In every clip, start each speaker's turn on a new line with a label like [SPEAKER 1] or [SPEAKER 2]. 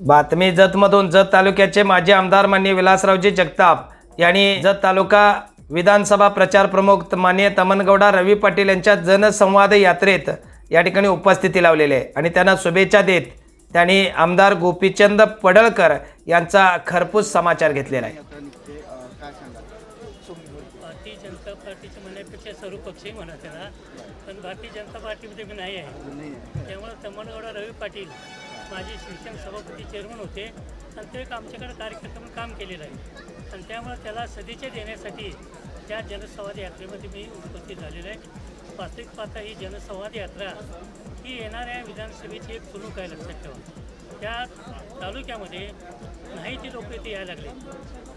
[SPEAKER 1] बातमी जतमधून जत तालुक्याचे माजी आमदार मान्य विलासरावजी जगताप यांनी जत तालुका विधानसभा प्रचार प्रमुख मान्य तमनगौडा रवी पाटील यांच्या जनसंवाद यात्रेत या ठिकाणी उपस्थिती लावलेली आहे. आणि त्यांना शुभेच्छा देत त्यांनी आमदार गोपीचंद पडळकर यांचा खरपूस समाचार घेतलेला आहे.
[SPEAKER 2] भारतीय जनता पार्टीचे म्हणण्यापेक्षा सर्व पक्षही म्हणा त्याला पण भारतीय जनता पार्टीमध्ये मी नाही आहे. त्यामुळे तमनगौडा रवी पाटील माझे शिक्षण सभापती चेअरमन होते. आणि ते एक आमच्याकडे कार्यकर्ता म्हणून काम केलेलं आहे. आणि त्यामुळे त्याला सदिच्छा देण्यासाठी त्या जनसंवाद यात्रेमध्ये मी उपस्थित झालेलो आहे. वास्तविक पाहता ही जनसंवाद यात्रा ही येणाऱ्या विधानसभेची एक सुलूक आहे लक्षात ठेवा. त्या तालुक्यामध्ये नाही ती लोक इथे यायला लागले.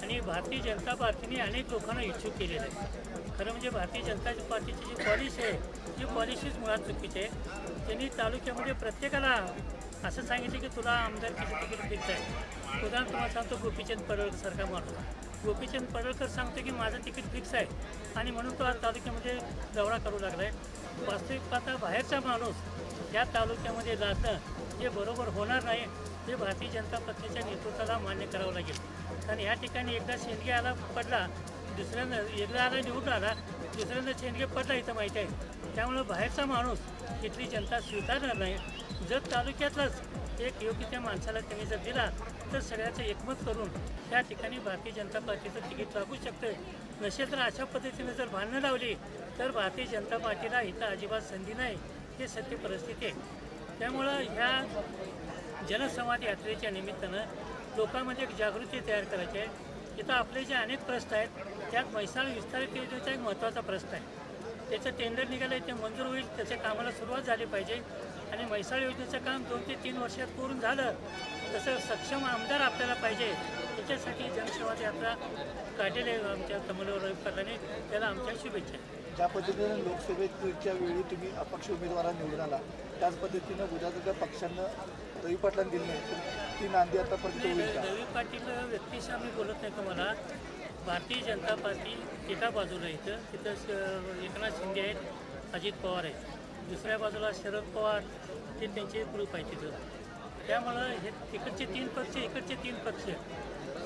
[SPEAKER 2] आणि भारतीय जनता पार्टीने अनेक लोकांना इच्छुक केलेलं आहे. खरं म्हणजे भारतीय जनता पार्टीची जी पॉलिसी आहे ती पॉलिसीच मुळात चुकीची आहे. त्यांनी तालुक्यामध्ये प्रत्येकाला असं सांगितलं की तुला आमदारकीचं तिकीट फिक्स आहे उदाहरण तुम्हाला सांगतो गोपीचंद पडळकर सारखा माणूस गोपीचंद पडळकर सांगतो की माझं तिकीट फिक्स आहे. आणि म्हणून तो आज तालुक्यामध्ये दौरा करू लागला आहे वास्तविक पाहता बाहेरचा माणूस या तालुक्यामध्ये जाणं हे बरोबर होणार नाही हे भारतीय जनता पक्षाच्या नेतृत्वाला मान्य करावं लागेल. कारण या ठिकाणी एकदा शेंडगे आला पडला दुसऱ्यांदा एकदा आला निवडून आला दुसऱ्यांदा शेंडगे पडला इथं माहिती आहे. त्यामुळं बाहेरचा माणूस इथली जनता स्वीकारणार नाही. जर तालुक्यातलाच एक योग्य त्या माणसाला त्यांनी जर दिला तर सगळ्याचं एकमत करून त्या ठिकाणी भारतीय जनता पार्टीचं तिकीट लागू शकतं नसेल तर अशा पद्धतीने जर भांडणं लावली तर भारतीय जनता पार्टीला इथं अजिबात संधी नाही. हे सत्य परिस्थिती आहे. त्यामुळं ह्या जनसंवाद यात्रेच्या निमित्तानं लोकांमध्ये एक जागृती तयार करायची आहे. इथं आपले जे अनेक प्रश्न आहेत त्यात म्हैसाळ विस्तारित योजनेचा एक महत्त्वाचा प्रश्न आहे. त्याचं टेंडर निघालं आहे ते मंजूर होईल त्याच्या कामाला सुरुवात झाली पाहिजे. आणि म्हैसाळ योजनेचं काम दोन ते तीन वर्षात पूर्ण झालं तसं सक्षम आमदार आपल्याला पाहिजे. त्याच्यासाठी जनसंवाद यात्रा काढलेली आहे आमच्या रवी पाटलांनी. त्याला आमच्या शुभेच्छा.
[SPEAKER 3] ज्या पद्धतीने लोकसभेच्या वेळी तुम्ही अपक्ष उमेदवारांना निवडून आला त्याच पद्धतीनं जर पक्षानं रवी पाटलांना दिली नाही ती नांदी आतापर्यंत
[SPEAKER 2] रवी पाटील व्यक्तीशी आम्ही बोलत नाही तुम्हाला. भारतीय जनता पार्टी एका बाजूला इथं तिथं श- एकनाथ शिंदे आहेत अजित पवार आहेत. दुसऱ्या बाजूला शरद पवार हे त्यांचे ग्रुप आहे तिथं. त्यामुळं हे तिकडचे तीन पक्ष इकडचे तीन पक्ष.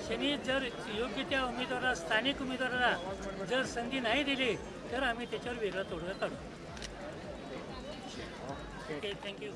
[SPEAKER 2] शनी जर योग्य त्या उमेदवाराला स्थानिक उमेदवाराला जर संधी नाही दिली तर आम्ही त्याच्यावर वेगळा तोडगा काढू. Okay thank you